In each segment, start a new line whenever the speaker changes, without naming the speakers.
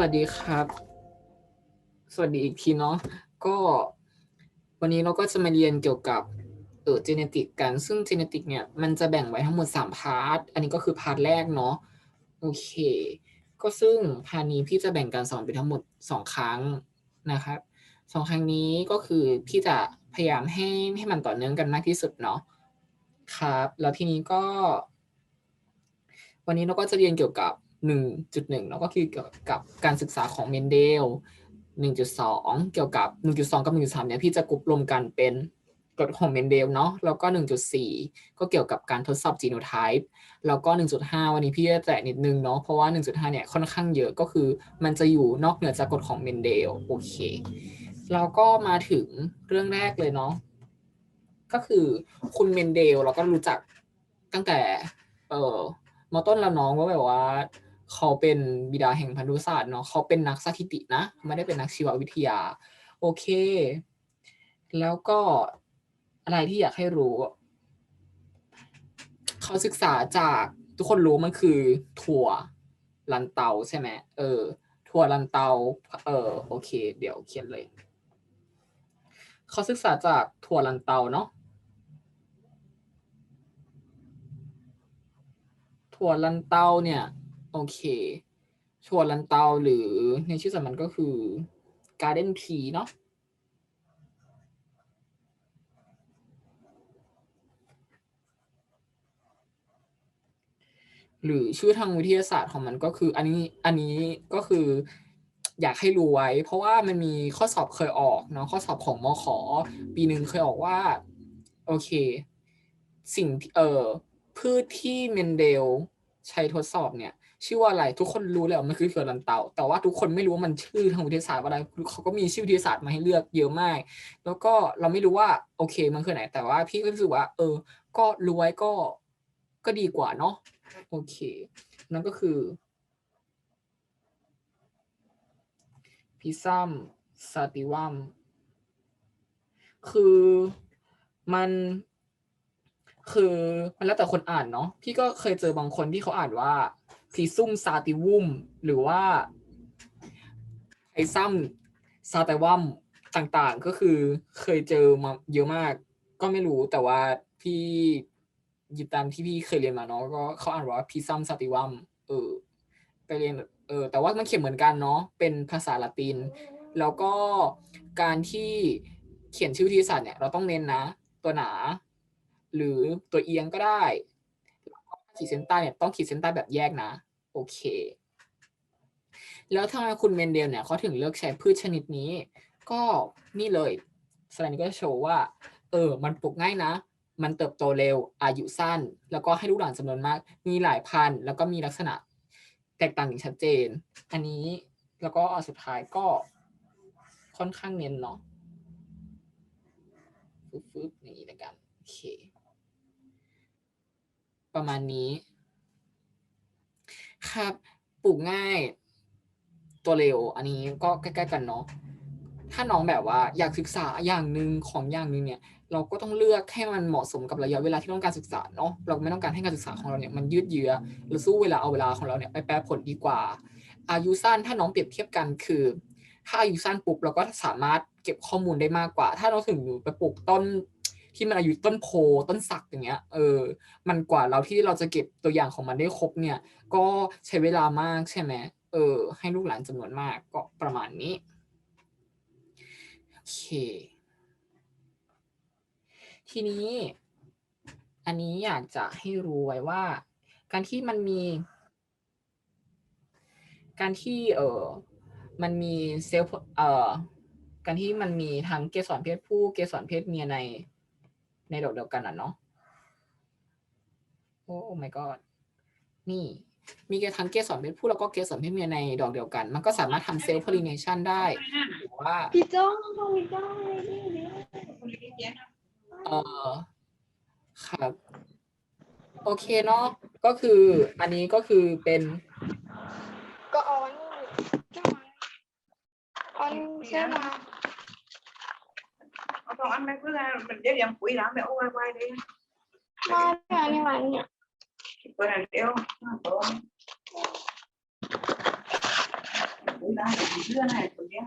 วัสดีครับ สวัสดีอีกทีเนาะ ก็วันนี้เราก็จะมาเรียนเกี่ยวกับเออเจเนติกกัน ซึ่งเจเนติกเนี่ยมันจะแบ่งไว้ทั้งหมด3พาร์ท อันนี้ก็คือพาร์ทแรกเนาะ โอเค ก็ซึ่งพาร์ทนี้พี่จะแบ่งการสอนไปทั้งหมด 2 ครั้งนะครับสองครั้งนี้ก็คือพี่จะพยายามให้ให้มันต่อเนื่องกันมากที่สุดเนาะ ครับ แล้วทีนี้ก็ วันนี้เราก็จะเรียนเกี่ยวกับ 1.1เนาก็คือเกี่ยวกับการศึกษาของเมนเดล 1.2 เกี่ยวกับ 1.2 กับ 1.3เนี่ยพี่จะกรุ๊ปรวมกันเป็นกฎของเมนเดลเนาะแล้วก็ 1.4 ก็เกี่ยวกับการทดสอบจีโนไทป์แล้วก็ 1.5 วันนี้พี่จะแตะนิดนึงเนาะเพราะว่า 1.5 เนี่ยค่อนข้างเยอะก็คือมันจะอยู่นอกเหนือจากกฎของเมนเดลโอเคเราก็มาถึงเรื่องแรกเลยเนาะก็คือคุณเมนเดลเราก็รู้จักตั้งแต่ เอ่อมอต้นแล้วน้องว่าแบบว่า เขาเป็นบิดาแห่งพันธุศาสตร์เนาะเขาเป็นนักสถิตินะ ไม่ได้เป็นนักชีววิทยา โอเค แล้วก็อะไรที่อยากให้รู้ เขาศึกษาจากทุกคนรู้มันคือถั่วลันเตาใช่ไหมเออ ถั่วลันเตา เออ โอเค เดี๋ยวเขียนเลย เขาศึกษาจากถั่วลันเตาเนาะถั่วลันเตาเนี่ย โอเคถั่วลันเตาหรือในชื่อสามัญก็คือ garden tea เนาะหรือชื่อทางวิทยาศาสตร์ของมันก็คือ อันนี้อันนี้ก็คืออยากให้รู้ไว้ เพราะว่ามันมีข้อสอบเคยออกเนาะข้อสอบของมขปีหนึ่งเคยออกว่า โอเค สิ่งเอ่อพืชที่เมนเดลใช้ทดสอบเนี่ย ชื่อว่าอะไร ทุกคนรู้แล้วมันคือเฟอรันเตา แต่ว่าทุกคนไม่รู้ว่ามันชื่อทางวิทยาศาสตร์อะไรเขาก็มีชื่อวิทยาศาสตร์มาให้เลือกเยอะมาก แล้วก็เราไม่รู้ว่าโอเคมันคือไหน แต่ว่าพี่ก็รู้สึกว่า เออ ก็รว้ก็ก็ดีกว่าเนาะโอเค นั่นก็คือพิซัมซาติวัมคือมันคือมันแล้วแต่คนอ่านเนาะพี่ก็เคยเจอบางคนที่เขาอ่านว่า พีซุ่มซาติวุมหรือว่าไอซัมซาติวัมต่างๆ ก็คือเคยเจอมาเยอะมาก ก็ไม่รู้แต่ว่าพี่หยิบตามที่พี่เคยเรียนมาเนาะก็เขาอ่านว่าพีซัมซาติวัมเออไปเรียนเออแต่ว่ามันเขียนเหมือนกันเนาะเป็นภาษาละติน แล้วก็การที่เขียนชื่อวิทยาศาสตร์เนี่ยเราต้องเน้นนะ ตัวหนา หรือตัวเอียงก็ได้ ขีดเส้นใต้เนี่ยต้องขีดเส้นใต้แบบแยกนะ โอเค แล้วทำไมคุณเมนเดลเนี่ยเขาถึงเลือกใช้พืชชนิดนี้ ก็นี่เลยสไลด์นี้ก็โชว์ว่า เออ มันปลูกง่ายนะ มันเติบโตเร็ว อายุสั้น แล้วก็ให้ลูกหลานจำนวนมาก มีหลายพัน แล้วก็มีลักษณะแตกต่างอย่างชัดเจน อันนี้แล้วก็สุดท้ายก็ค่อนข้างเน้นเนาะฟึบๆอย่างนี้ล้วกัน โอเค ประมาณนี้ครับปลูกง่าย ตัวเร็ว อันนี้ก็ใกล้ๆกันเนาะถ้าน้องแบบว่าอยากศึกษาอย่างหนึ่งของอย่างหนึ่งเนี่ยเราก็ต้องเลือกให้มันเหมาะสมกับระยะเวลาที่ต้องการศึกษาเนาะเราไม่ต้องการให้การศึกษาของเราเนี่ยมันยืดเยื้อเราสู้เวลาเอาเวลาของเราเนี่ยไปแปรผลดีกว่า อายุสั้นถ้าน้องเปรียบเทียบกันคือ ถ้าอายุสั้นปุ๊บเราก็สามารถเก็บข้อมูลได้มากกว่า ถ้าเราถึงไปปลูกต้น ที่มันอายุต้นโพต้นสักอย่างเงี้ยเออมันกว่าเราที่เราจะเก็บตัวอย่างของมันได้ครบเนี่ย ก็ใช้เวลามากใช่ไหมเออ ให้ลูกหลานจำนวนมากก็ประมาณนี้โอเค ทีนี้ อันนี้อยากจะให้รู้ไว้ว่า การที่มันมี การที่เออมันมีเซลล์เอ่อการที่มันมีทั้งเกสรเพศผู้เกสรเพศเมียใน ในดอกเดียวกันอะเนาะโอ้ my god นี่ มีทั้งเกสรเพศผู้แล้วก็เกสรเพศเมียในดอกเดียวกัน มันก็สามารถทำเซลล์ pollination ได้หรือว่า
พี่จ้องพี่จ้องเลยดิ
เออครับโอเคเนาะก็คืออันนี้ก็คือเป็น
ก็เอาอันนี้จ้องอันใช่ไหม
Ông còn ăn mấy cứ ra mình đeo dầm quỷ lắm mẹ ô quay quay đi
มาเนี่ยนี่มันเนี่ย
bữa này đeo Ủa. Ủa ปุ๋ยร้ำเพื่อนให้คนเดียว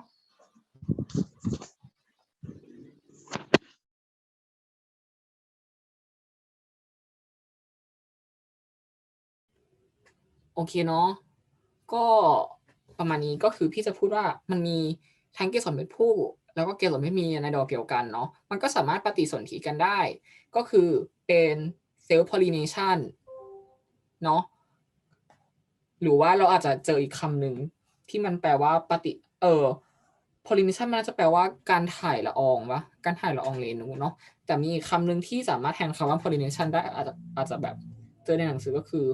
โอเคเนาะก็ประมาณนี้ก็คือพี่จะพูดว่ามันมีทั้งเกสรเพศผู้ แล้วก็เกสรเพศเมีในดอกเกี่ยวกันเนาะมันก็สามารถปฏิสนธิกันได้ ก็คือเป็นเซลล์พอลิเนชันเนาะหรือว่าเราอาจจะเจออีกคำหนึ่งที่มันแปลว่าปฏิเออ pollination มันน่าจะแปลว่าการถ่ายละอองวะการถ่ายละอองเรนูเนาะแต่มีอีกคำหนึ่งที่สามารถแทนคำว่า pollination ได้อาจจะอาจจะแบบเจอในหนังสือก็คือ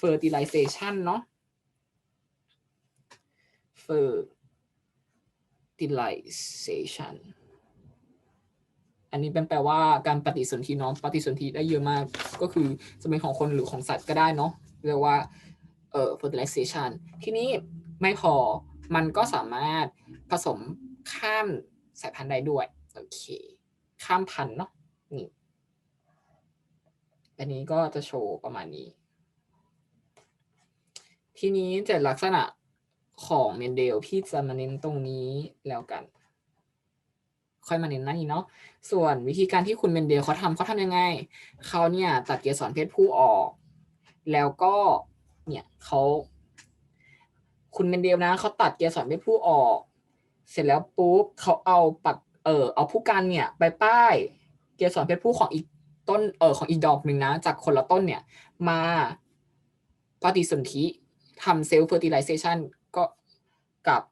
fertilization เนาะ fertilization utilization อันนี้เป็นแปลว่าการปฏิสนธิเนาะปฏิสนธิได้เยอะมากก็คือจะเป็นของคนหรือของสัตว์ก็ได้เนาะเรียกว่าเอ่อ fertilization ทีนี้ไม่พอมันก็สามารถผสมข้ามสายพันธุ์ได้ด้วยโอเคข้ามพันธุ์เนาะนี่อันนี้ก็จะโชว์ประมาณนี้ ทีนี้เจ็ดลักษณะ ของเมนเดลพี่จะมาเน้นตรงนี้แล้วกัน ค่อยมาเน้นหนั่นนี้เนาะส่วนวิธีการที่คุณเมนเดลเขาทำเขาทำยังไงเขาเนี่ยตัดเกสรเพศผู้ออก แล้วก็เนี่ยเขาคุณเมนเดลนะเขาตัดเกสรเพศผู้ออก เสร็จแล้วปุ๊บเขาเอาปักเออเอาผู้กันเนี่ยไปป้ายเกสรเพศผู้ของอีกต้นเออของอีกดอกหนึ่งนะ จากคนละต้นเนี่ยมาปฏิสนธิทำเซลล์เฟอร์ติไลเซชัน ก็กับ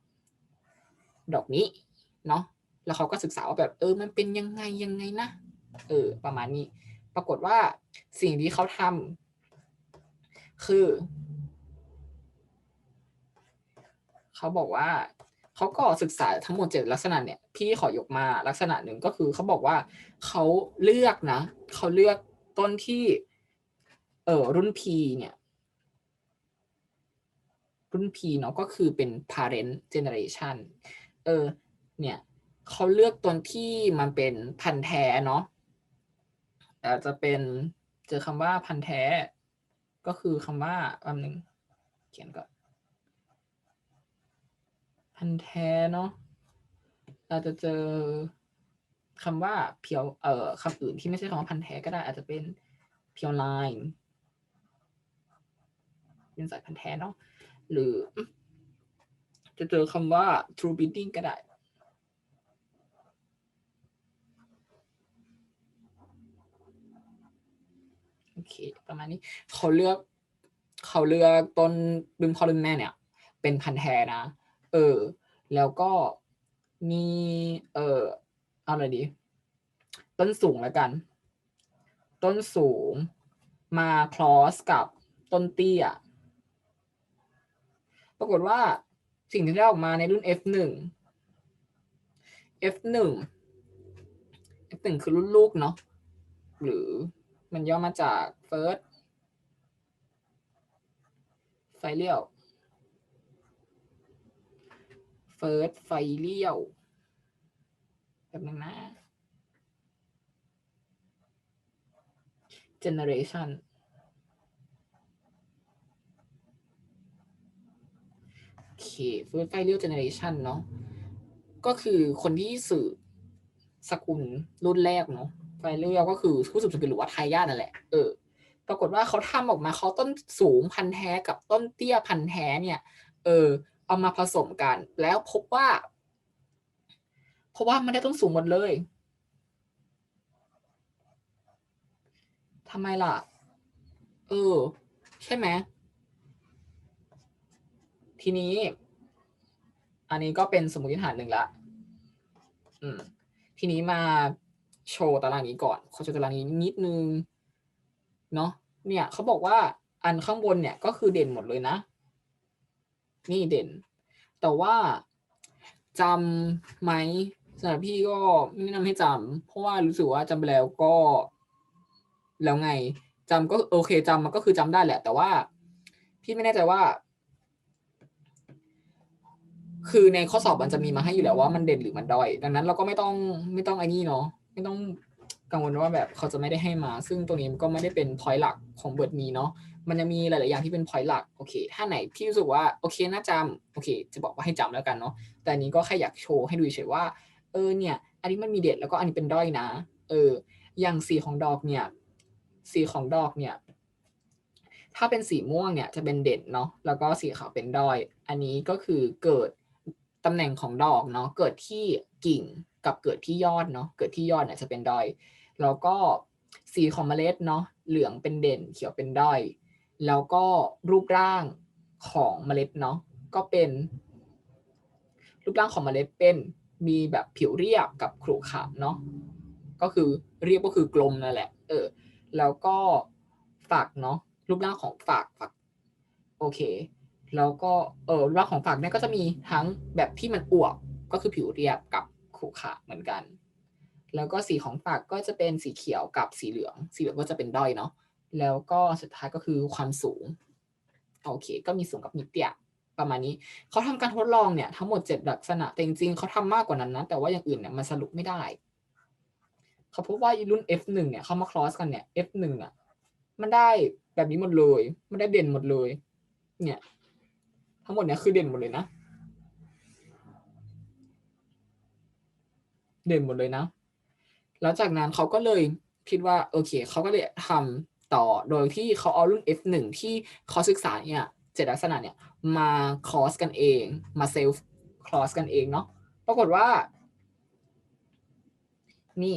ดอกนี้เนาะแล้วเขาก็ศึกษาว่าแบบเออมันเป็นยังไงยังไงนะเออประมาณนี้ ปรากฏว่าสิ่งที่เขาทำคือ เขาบอกว่าเขาก็ศึกษาทั้งหมดเจ็ดลักษณะเนี่ย พี่ขอยกมาลักษณะหนึ่งก็คือเขาบอกว่าเขาเลือกนะเขาเลือกต้นที่ เออรุ่นพีเนี่ย รุ่น P เนาะก็คือเป็น parent generation เออเนี่ยเขาเลือกตัวที่มันเป็นพันธุ์แท้เนาะอาจจะเป็นเจอคำว่าพันธุ์แท้ ก็คือคำว่าแป๊บนึงเขียนก่อนพันธุ์แท้เนาะอาจจะเจอคำว่าเพียวเอ่อคำอื่นที่ไม่ใช่คำว่าพันธุ์แท้ก็ได้ อาจจะเป็นเพียวไลน์เป็นสายพันธุ์แท้เนาะ หรือ จะเจอคำว่า true breeding ก็ได้ โอเค ประมาณนี้เขาเลือกเขาเลือกต้นดึงพ่อดึงแม่เนี่ย เป็นพันธุ์แท้นะ เออ แล้วก็มี เออเอาอะไรดี ต้นสูงแล้วกัน ต้นสูงมาคลอสกับต้นเตี้ย ปรากฏว่าสิ่งที่ได้ออกมาในรุ่น F1 F1 F1 คือรุ่นลูกเนาะหรือมันย่อมาจาก first ไฟเลี้ยว first ไฟเลี้ยวแบบนึงนะ generation โอ เค first ไฟเลี้ยว generation เนาะก็คือคนที่สืบสกุลรุ่นแรกเนาะไฟเลี้ยวก็คือผู้สืบสกุลหรือว่าทายาทนั่นแหละเออปรากฏว่าเขาทำออกมาเขาต้นสูงพันแท้กับต้นเตี้ยพันแท้เนี่ย เออ เอามาผสมกัน แล้วพบว่า เพราะว่ามันได้ต้นสูงหมดเลยทำไมล่ะ เออ ใช่ไหม ทีนี้ อันนี้ก็เป็นสมมติฐานหนึ่งละอืมทีนี้มาโชว์ตารางนี้ก่อนขอโชว์ตารางนี้นิดนึงเนาะเนี่ยเขาบอกว่าอันข้างบนเนี่ยก็คือเด่นหมดเลยนะ นี่เด่น แต่ว่าจำไหมสำหรับพี่ก็ไม่แนะนำให้จำเพราะว่ารู้สึกว่าจำไปแล้วก็ แล้วไงจำก็โอเคจำมันก็คือจำได้แหละ แต่ว่า พี่ไม่แน่ใจว่า คือในข้อสอบมันจะมีมาให้อยู่แล้วว่ามันเด่นหรือมันด้อย ดังนั้นเราก็ไม่ต้องไม่ต้องไอ้นี่เนาะไม่ต้องกังวลว่าแบบเขาจะไม่ได้ให้มา ซึ่งตรงนี้มันก็ไม่ได้เป็นพอยต์หลักของบทนี้เนาะมันจะมีหลาย ๆ อย่างที่เป็น point หลักโอเค ถ้าไหนที่รู้สึกว่าโอเคน่าจำโอเค จะบอกว่าให้จำแล้วกันเนาะแต่อันนี้ก็แค่อยากโชว์ให้ดูเฉยว่าเออเนี่ย อันนี้มันมีเด่นแล้วก็อันนี้เป็นด้อยนะ เออ อย่างสีของดอกเนี่ย สีของดอกเนี่ย ถ้าเป็นสีม่วงเนี่ยจะเป็นเด่นเนาะแล้วก็สีขาวเป็นด้อย อันนี้ก็คือเกิด ตำแหน่งของดอกเนาะเกิดที่กิ่งกับเกิดที่ยอดเนาะเกิดที่ยอดเนี่ยจะเป็นดอย แล้วก็สีของเมล็ดเนาะเหลืองเป็นเด่นเขียวเป็นด้อย แล้วก็รูปร่างของเมล็ดเนาะก็เป็น รูปร่างของเมล็ดเป็นมีแบบผิวเรียบกับขรุขระเนาะก็คือเรียบก็คือกลมนั่นแหละ เออ แล้วก็ฝักเนาะรูปร่างของฝักฝัก โอเค แล้วก็เออรูปของฝักเนี่ยก็จะมีทั้งแบบที่มันอวบก็คือผิวเรียบกับขรุขระเหมือนกัน แล้วก็สีของฝักก็จะเป็นสีเขียวกับสีเหลือง สีเหลืองก็จะเป็นด้อยเนาะแล้วก็สุดท้ายก็คือความสูงโอเค ก็มีสูงกับมีเตี้ยประมาณนี้เขาทำการทดลองเนี่ยทั้งหมดเจ็ดลักษณะแต่จริงๆเขาทำมากกว่านั้นนะแต่ว่าอย่างอื่นเนี่ยมันสรุปไม่ได้เขาพบว่ารุ่น F1 เนี่ยเขามาคลอสกันเนี่ย F1 อะมันได้แบบนี้หมดเลย มันได้เด่นหมดเลย เนี่ย ทั้งหมดเนี่ยคือเด่นหมดเลยนะ เด่นหมดเลยนะ แล้วจากนั้นเขาก็เลยคิดว่าโอเคเขาก็เลยทำต่อโดยที่เขาเอารุ่น F1 ที่เขาศึกษาเนี่ยเจ็ดลักษณะเนี่ยมาคอสกันเอง มาเซลฟ์คอสกันเองเนาะปรากฏว่า นี่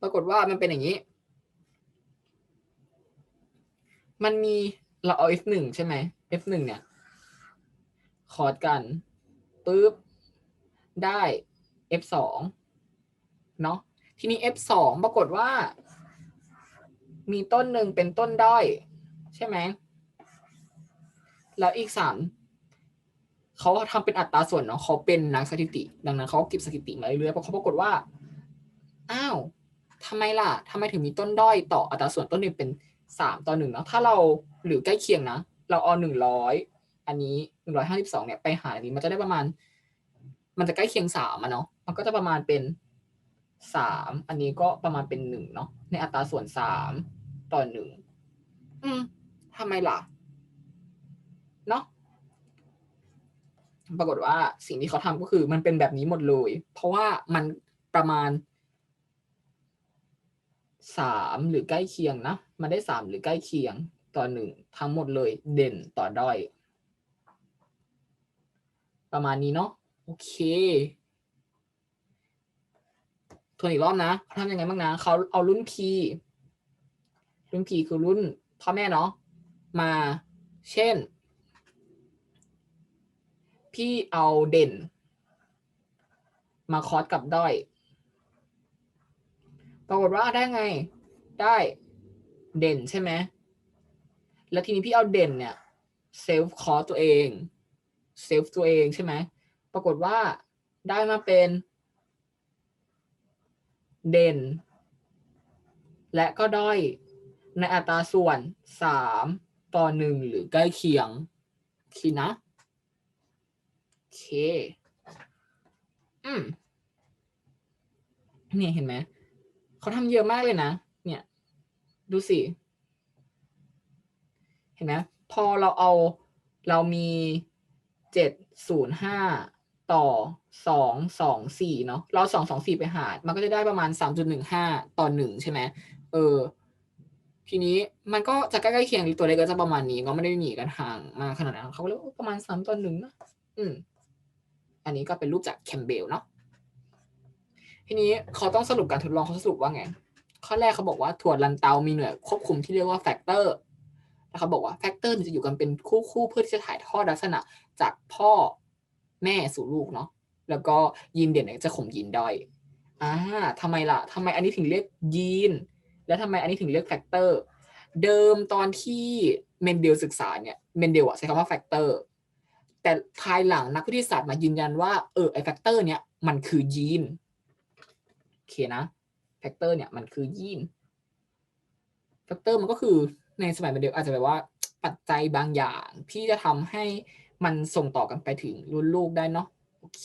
ปรากฏว่ามันเป็นอย่างนี้ มันมี เราเอา F1 ใช่ไหม F1 เนี่ย คอร์สกันปุ๊บได้ F2 เนาะทีนี้ F2 ปรากฏว่า มีต้นหนึ่งเป็นต้นด้อย ใช่ไหม แล้วอีกสามเขาทำเป็นอัตราส่วนเนาะเขาเป็นนักสถิติ ดังนั้นเขาเก็บสถิติมาเรื่อยๆเพราะเขาปรากฏว่า อ้าวทำไมล่ะทำไมถึงมีต้นด้อยต่ออัตราส่วนต้นหนึ่งเป็นสามต่อหนึ่งเนาะถ้าเรา หรือใกล้เคียงนะ เราเอาหนึ่งร้อยอันนี้หนึ่งร้อยห้าสิบสองเนี่ยไปหารอันนี้มันจะได้ประมาณ มันจะใกล้เคียงสามอะเนาะมันก็จะประมาณเป็นสามอันนี้ก็ประมาณเป็นหนึ่งเนาะในอัตราส่วนสามต่อหนึ่งอืมทำไมล่ะเนาะปรากฏว่าสิ่งที่เขาทำก็คือมันเป็นแบบนี้หมดเลย เพราะว่ามันประมาณสามหรือใกล้เคียงนะ มันได้สามหรือใกล้เคียง ต่อหนึ่งทั้งหมดเลยเด่นต่อด้อย ประมาณนี้เนาะโอเคทวนอีกรอบนะเขาทำยังไงบ้างนะเขาเอารุ่น P รุ่น P คือรุ่นพ่อแม่เนาะมาเช่น พี่เอาเด่น มาคอสกับด้อย ปรากฏว่าได้ไง ได้เด่นใช่ไหม แล้วทีนี้พี่เอาเด่นเนี่ยเซลฟ์คอตัวเองเซลฟ์ตัวเองใช่ไหมปรากฏว่าได้มาเป็นเด่น และก็ด้อยในอัตราส่วนสามต่อหนึ่งหรือใกล้เคียงคีนะโอเค อืมเนี่ยเห็นไหม เขาทำเยอะมากเลยนะ เนี่ย ดูสิ ห็นไหมพอเราเอาเรามีเจ็ดศูนย์ห้าต่อสองสองสี่เนาะเราสองสองสี่ไปหารมันก็จะได้ประมาณสามจุดหนึ่งห้าต่อหนึ่งใช่ไหมเออ ทีนี้มันก็จะใกล้ๆเคียงตัวเลขก็จะประมาณนี้ก็ไม่ได้หนีกันห่างมากขนาดนั้นเขาก็เลยว่าประมาณสามต่อหนึ่งนะอืม อันนี้ก็เป็นรูปจากแคมเบลเนาะทีนี้เขาต้องสรุปการทดลองเขาสรุปว่าไงข้อแรกเขาบอกว่าถั่วลันเตามีหน่วยควบคุมที่เรียกว่าแฟกเตอร์ แล้วเขาบอกว่าแฟกเตอร์จะอยู่กันเป็นคู่คู่เพื่อที่จะถ่ายทอดลักษณะจากพ่อแม่สู่ลูกเนาะแล้วก็ยีนเด่นจะข่มยีนด้อยอ่าทำไมล่ะทำไมอันนี้ถึงเรียกยีน แล้วทำไมอันนี้ถึงเรียกแฟกเตอร์เดิมตอนที่เมนเดลศึกษาเนี่ยเมนเดลอะใช้คำว่าแฟกเตอร์แต่ภายหลังนักวิทยาศาสตร์มายืนยันว่าเออไอแฟกเตอร์เนี่ยมันคือยีนโอเคนะแฟกเตอร์เนี่ยมันคือยีนแฟกเตอร์มันก็คือ ในสมัยเมนเดลอาจจะแบบว่าปัจจัยบางอย่างที่จะทำให้มันส่งต่อกันไปถึงรุ่นลูกได้เนาะโอเค